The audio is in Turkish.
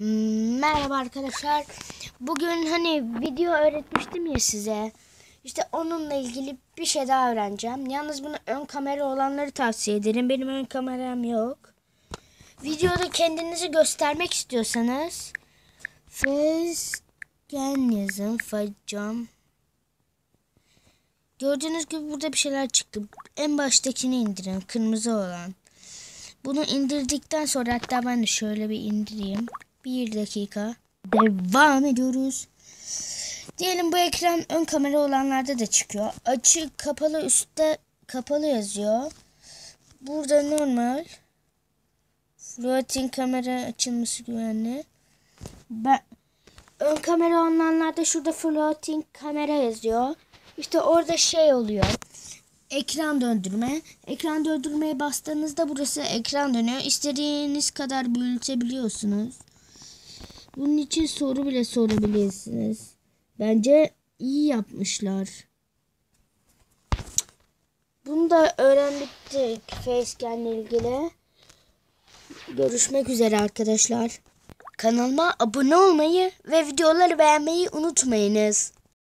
Merhaba arkadaşlar. Bugün hani video öğretmiştim ya size. İşte onunla ilgili bir şey daha öğreneceğim. Yalnız bunu ön kamera olanları tavsiye ederim. Benim ön kameram yok. Videoda kendinizi göstermek istiyorsanız facecam yazın. Facecam. Gördüğünüz gibi burada bir şeyler çıktı. En baştakini indirin. Kırmızı olan. Bunu indirdikten sonra hatta ben de şöyle bir indireyim. Bir dakika. Devam ediyoruz. Diyelim bu ekran ön kamera olanlarda da çıkıyor. Açık kapalı üstte kapalı yazıyor. Burada normal. Floating kamera açılması güvenli. Ben ön kamera olanlarda şurada floating kamera yazıyor. İşte orada şey oluyor. Ekran döndürme. Ekran döndürmeye bastığınızda burası ekran dönüyor. İstediğiniz kadar büyütebiliyorsunuz. Bunun için soru bile sorabilirsiniz. Bence iyi yapmışlar. Bunu da öğrendik Facecam ilgili. Görüşmek üzere arkadaşlar. Kanalıma abone olmayı ve videoları beğenmeyi unutmayınız.